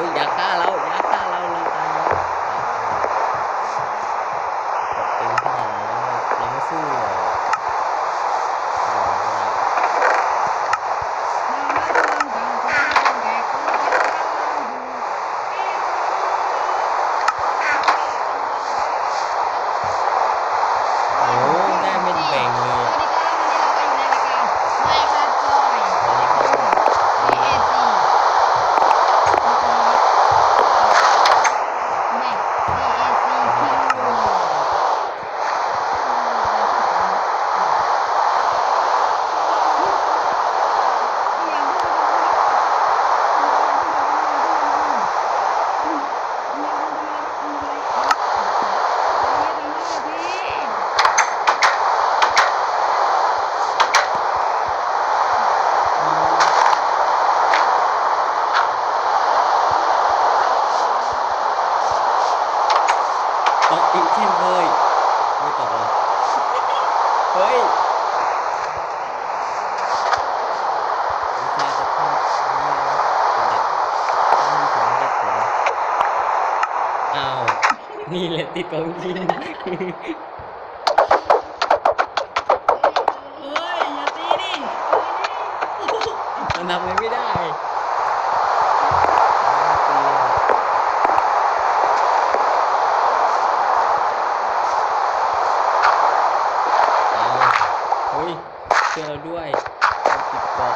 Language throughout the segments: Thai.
โอ้ยอย่าฆ่าเราอย่าเราตายแล้วกดเต็มขนาดนั้นเราเราไม่สู้หรอกเราไม่ได้ โอ้ได้ไม่แบ่งเลยอะตอนนี้เขา ตกอีกเช่นเคยไม่ตกหรอกเฮ้ยวิชาจะพูดนี่นะเป็นเด็กต้องมีผมเด็กผมอ้าวนี่แหละติดของจริงมันทำอะไรไม่ได้เอาเฮ้ยเชื่อเราด้วยเราติดเกาะ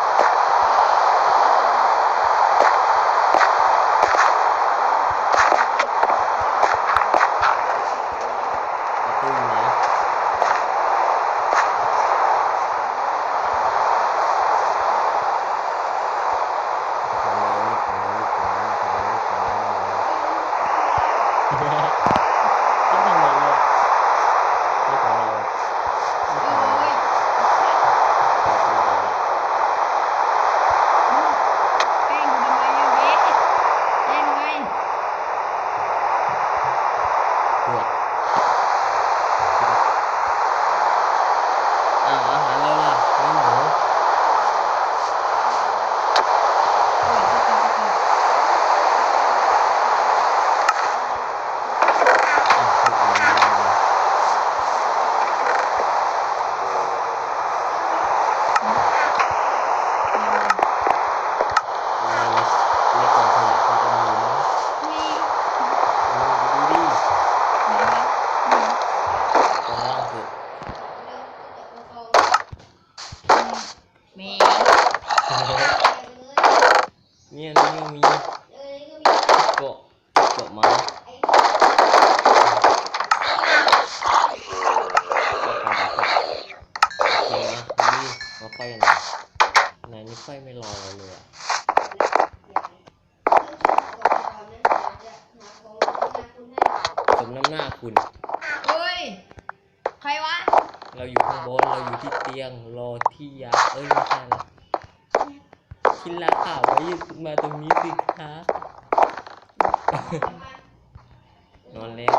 ประตูอยู่ไหนของเรานี่ของเรานี่ของเรานี่ของเรานี่ของเรานี่ต้องทำอะไรเนี่ยนี่ของเรานี่ของเรานี่ของเรา พวกอ่าอาหารเราล่ะเนื้อหมูอะพวกหมูนี่มาในในกล่องขยะมันจะมีมั้งเออไปดูดิกล่องล่างสุด แมว เนี่ยนี่ก็มีเกาะเกาะไม้ก็กระดาษก็โอเคนะนี่มาไฟกันหน่อยไหนนี่ไฟไม่รอเราเลยอะสมน้ำหน้าคุณ เฮ้ย ใครวะ เราอยู่ข้างบน เราอยู่ที่เตียง รอที่ยา เอ้ยไม่ใช่ละ คิดละข่าวไว้มาตรงนี้สิคะนอนแล้ว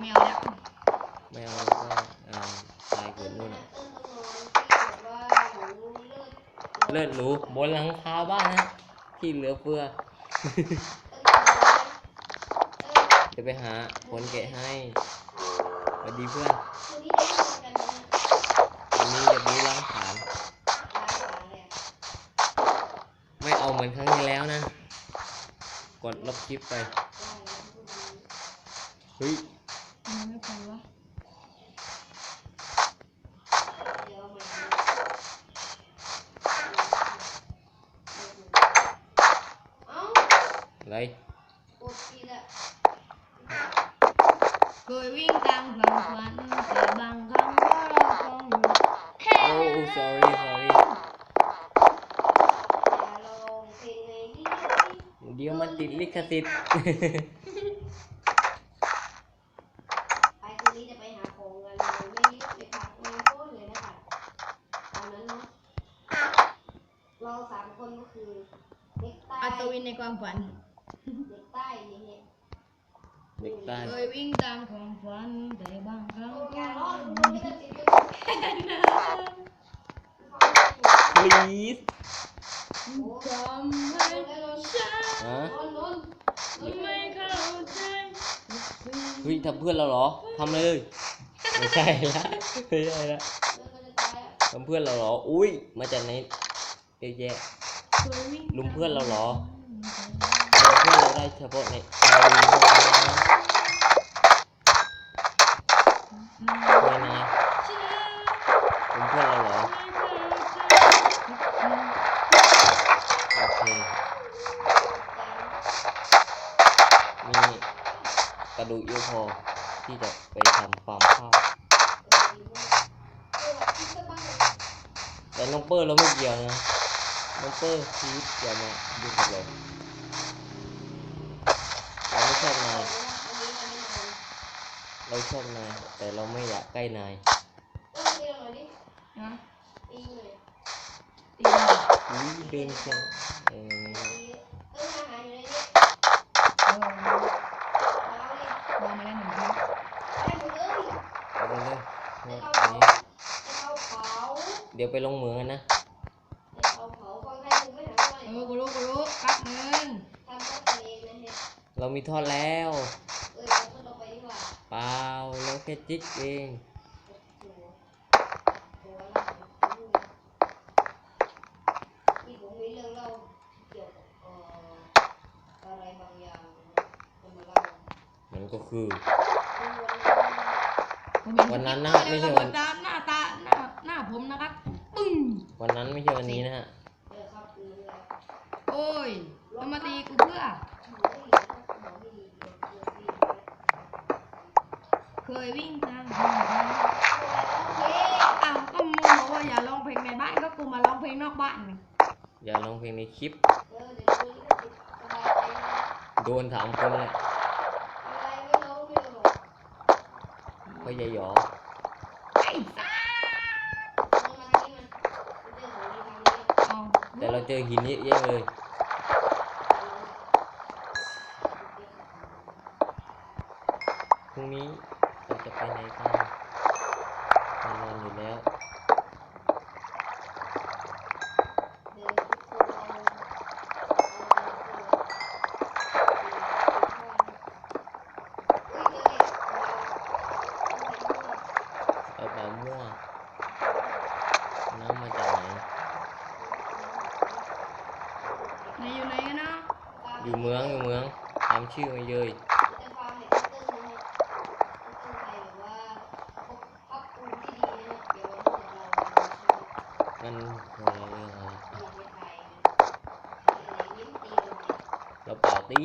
แมวแล้วไม่เอาแล้วก็อ่าตายเกิดนู่นน่ะเลิลิศหรูบนหลังคาบ้านนะที่เหลือเฟือเดี๋ยวไปหาคนแกะให้สวัสดีเพื่อนคืนนี้ได้นอน เอาเหมือนครั้งที่แล้วนะ กดลบคลิปไป เฮ้ยทำไมไม่ไปวะเดี๋ยวมาเอ้าอะไรปวดทีละเคยวิ่งตามความฝันแต่บางครั้งก็เราต้องหยุดแค่โอ้ sorry ติดลิขสิทธิ์ ไปคืนนี้จะไปหาของกันไม่รีบเลยค่ะไม่โค้นเลยนะคะตอนนั้นเนาะเราสามคนก็คือเด็กใต้อัศวินในความฝัน เด็กใต้นี่เนี่ยเด็กใต้เคยวิ่งตามความฝันแต่บางครั้งโอ้ก็ยร้อนหดูยุดไม่ได้ติดเลย please ทำให้ฉันฮะไม่เข้าใจเฮ้ยทำเพื่อนเราเหรอทำเลย ไม่ใช่ละไม่ใช่ละทำเพื่อนเราเหรอ อุ้ย มาจากไหนเยอะแยะเคยวิ่งลุมเพื่อนเราเหรอทำเพื่อนเราได้เฉพาะในในห้องนะเฮ้ยนายลุมเพื่อนเราเหรอ ดูกเยอะพอที่จะไปทำฟาร์มข้าวแต่น้องเปอร์เราไม่เกี่ยวนะน้องเปอร์ชีวิตอย่ามาดูกับเราเราไม่ชอบนายเราชอบนายแต่เราไม่อยากใกล้นายฮะตีเลยตีอุ้ยเดินเชียงเออเอออาหารอยู่ในนี้ เออ เอาเลย วางมาแล้วหนึ่งที ได้หมดเลย เอาไปเลย จะ เนี่ย เข้า อัน เผา นี้ จะเข้าเผา เดี๋ยวไปลงเหมืองกันนะจะเข้าเผาฟังให้คุณไม่หาว่าเออกูรู้กูรู้แป๊บนึงทำตัวเองนะฮะเรามีทอดแล้ว เออเราก็ต้องไปดีกว่าเปล่าเราแค่จิ๊กเองโอ้โหโอ้โหที่ผมมีเรื่องเล่าเกี่ยวกับเอ่ออะไรบางอย่างจะมาเล่ามันก็คือคือวันนั้นผมเห็วันนั้นนะคลิปไม่ใช่แล้ววันหน้าหน้าตาหน้าหน้าผมนะครับ วันนั้นไม่ใช่วันนี้นะฮะโอ้ยมันมาตีกูเพื่อ เคยวิ่งตามอ้าวก็มบอกว่าอย่าร้องเพลงในบ้านก็กูมาร้องเพลงนอกบ้านอย่าร้องเพลงในคลิป โดนถามคนเลยพ่อใหญ่หยอ cho hiến ya. ชื่อมาเลยมันหัวเรื่องอะไรเราเป่าตี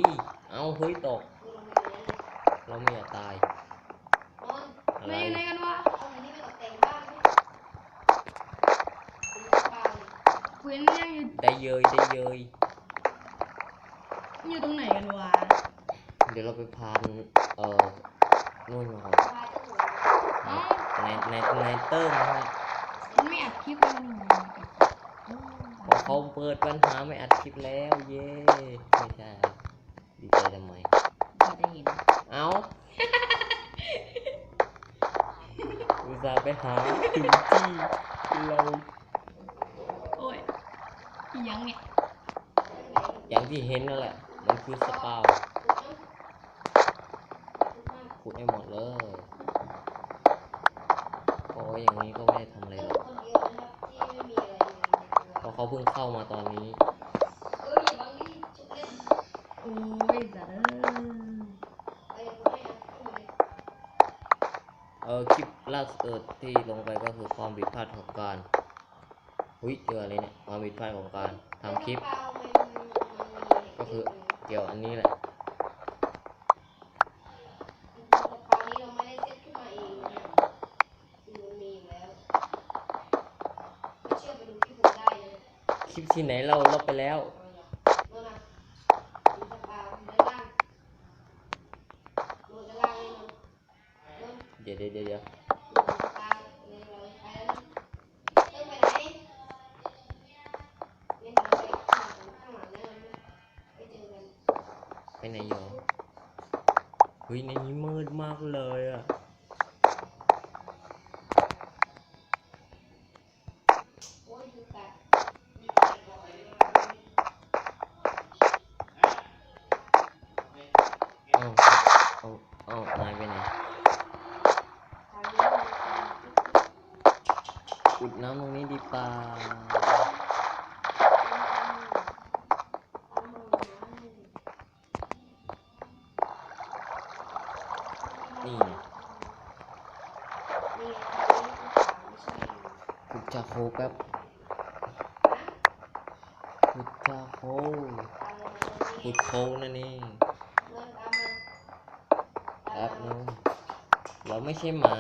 เอาเฮ้ยตก เราไม่ยากตาย อะไร quyến đang như ได้เยยได้เยย như trong này gần quá เดี๋ยวเราไปพานเอ่อนู่นก่อนพาเจ้าหนูเอ้าในในในเติ้งนะฮะมันไม่อัดคลิปแล้วนี่พอเขาเปิดปัญหาไม่อัดคลิปแล้วเย้ไม่ใช่ครับดีใจทำไมก็จะเห็นเอาอุตส่าห์ไปหาถึงที่เราโอ้ยยังเนี่ยอย่างที่เห็นนั่นแหละ มันคือสปาว ขุดให้หมดเลยโอ้ยอย่างนี้ก็ไม่ได้ทำอะไรหรอกคนเดียวนะครับที่ไม่มีอะไรเลยในตัวเพราะเขาเพิ่งเข้ามาตอนนี้เอ้ยอย่าบังดิชุบเล่นโอ้ยสัตว์เอ้ยไปเดี๋ยวผมให้อะขึ้นมาเลยเออคลิปล่าสุดที่ลงไปก็คือความผิดพลาดของการหุ้ยเจออะไรเนี่ยความผิดพลาดของการทำคลิปแล้วกระเป๋ามันมันมีก็คือเกี่ยวอันนี้แหละ กระเป๋านี้เราไม่ได้เซ็ตขึ้นมาเองนะคือมันมีอยู่แล้วไม่เชื่อไปดูที่ผมได้นะ ค ลิปที่ไหนเราลบไปแล้ว เดี๋ยวเดี๋ยวเดี๋ยวไปแล้วเติ้งไหนเนี่ยเราไปข้างหลังข้างหลังนั่นนะไปเจอกันไปไหนอยู่เฮ้ยในนี้มืดมากเลย อุดน้ำตรงนี้ดีป่านี่ไงขุดชาโคแป๊บขุดชาโคขุดโคนั่นเองแป๊บนึงเราไม่ใช่หมา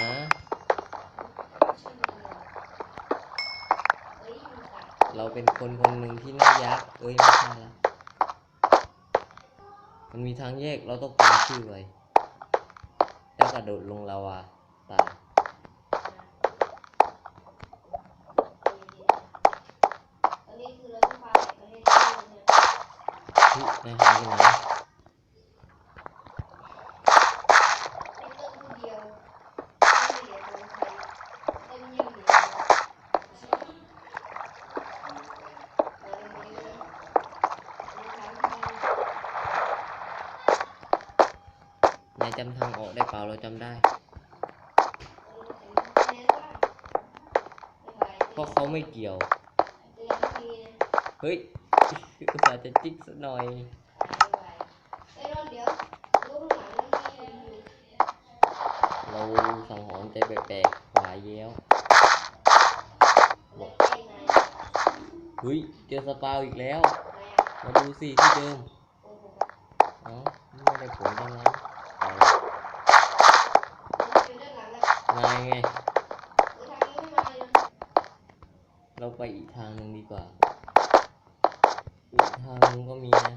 เราเป็นคนคนหนึ่งที่น่ายักษ์เอ้ยไม่ใช่ละมันมีทางแยกเราต้องการชื่อไว้แล้วกระโดดลงลาวาตายทุกนายหายไปไหนนาย จำทางออกได้เปล่าเราจำได้ เพราะเขาไม่เกี่ยว เฮ้ยอุตส่าห์จะจิ๊กสักหน่อยเราสังหรณ์ใจแปลกๆขวาเย้วบอกเฮ้ย เจอสปาวอีกแล้ว มาดูสิที่เดิมอ๋อไม่ได้ผลทั้งนั้นเอาละ นาไง เราไปอีกทางหนึ่งดีกว่า อีกทางนึงก็มีนะ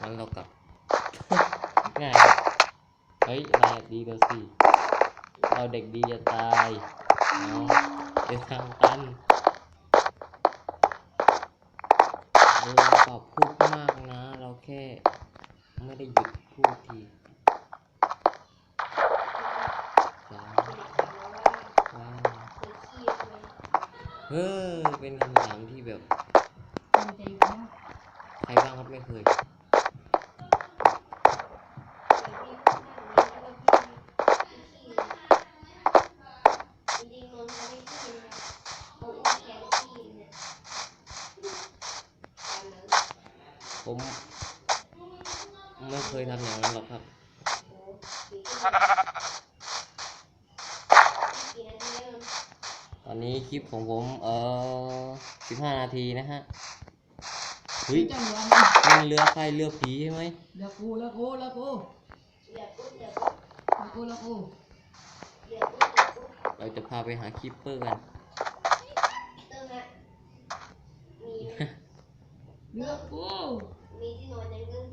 งั้นเรากลับ ง่าย เฮ้ยนายดีเราสิ เราเด็กดีจะตายเอาเดินทางตันเราปรับพูดมากนะ เราแค่ไม่ได้หยุดพูดทีจ้าว้าว เออ เป็นคำถามที่แบบใครบ้างครับไม่เคย ผมไม่เคยทำอย่างนั้นหรอกครับดีขึ้นกี่นาทีแล้วนนท์ ต อนนี้คลิปของผมเอ่อ15นาทีนะฮะเฮ้ยเจ้าเหลือมันเรือใครเรือผีใช่ไหมเหลือกูเหลือกูเหลือกูเดี๋ยวปุ๊บเดี๋ยวปุ๊บเหลือกูเหลือกูเดี๋ยวปุ๊บเดี๋ยวปุ๊บเราจะพาไปหาคิปเปอร์กันเติมฮะมีเหลือกูมีที่นอนยังกึ้ง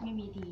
ไม่มีที